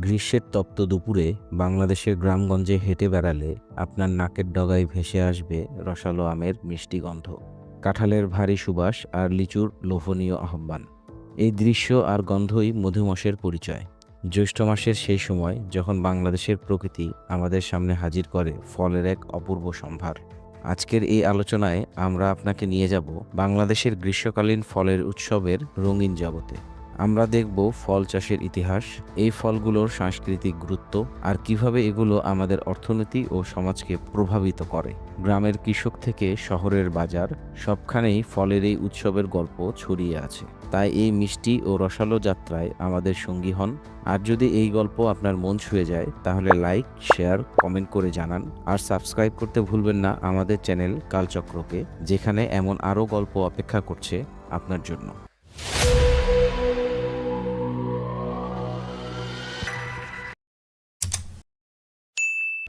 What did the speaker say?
গ্রীষ্মের তপ্ত দুপুরে বাংলাদেশের গ্রামগঞ্জে হেঁটে বেড়ালে আপনার নাকের ডগায় ভেসে আসবে রসালো আমের মিষ্টি গন্ধ। কাঁঠালের ভারী সুবাস আর লিচুর লোভনীয় আহ্বান। এই দৃশ্য আর গন্ধই মধুমাসের পরিচয়। জ্যৈষ্ঠ মাসের সেই সময় যখন বাংলাদেশের প্রকৃতি আমাদের সামনে হাজির করে ফলের এক অপূর্ব সম্ভার। আজকের এই আলোচনায় আমরা আপনাকে নিয়ে যাব বাংলাদেশের গ্রীষ্মকালীন ফলের উৎসবের রঙিন জগতে। আমরা দেখব ফল চাষের ইতিহাস, এই ফলগুলোর সাংস্কৃতিক গুরুত্ব আর কীভাবে এগুলো আমাদের অর্থনীতি ও সমাজকে প্রভাবিত করে। গ্রামের কৃষক থেকে শহরের বাজার সবখানেই ফলের এই উৎসবের গল্প ছড়িয়ে আছে। তাই এই মিষ্টি ও রসালো যাত্রায় আমাদের সঙ্গী হন। আর যদি এই গল্প আপনার মন ছুঁয়ে যায়, তাহলে লাইক, শেয়ার, কমেন্ট করে জানান। আর সাবস্ক্রাইব করতে ভুলবেন না আমাদের চ্যানেল কালচক্রকে, যেখানে এমন আরও গল্প অপেক্ষা করছে আপনার জন্য।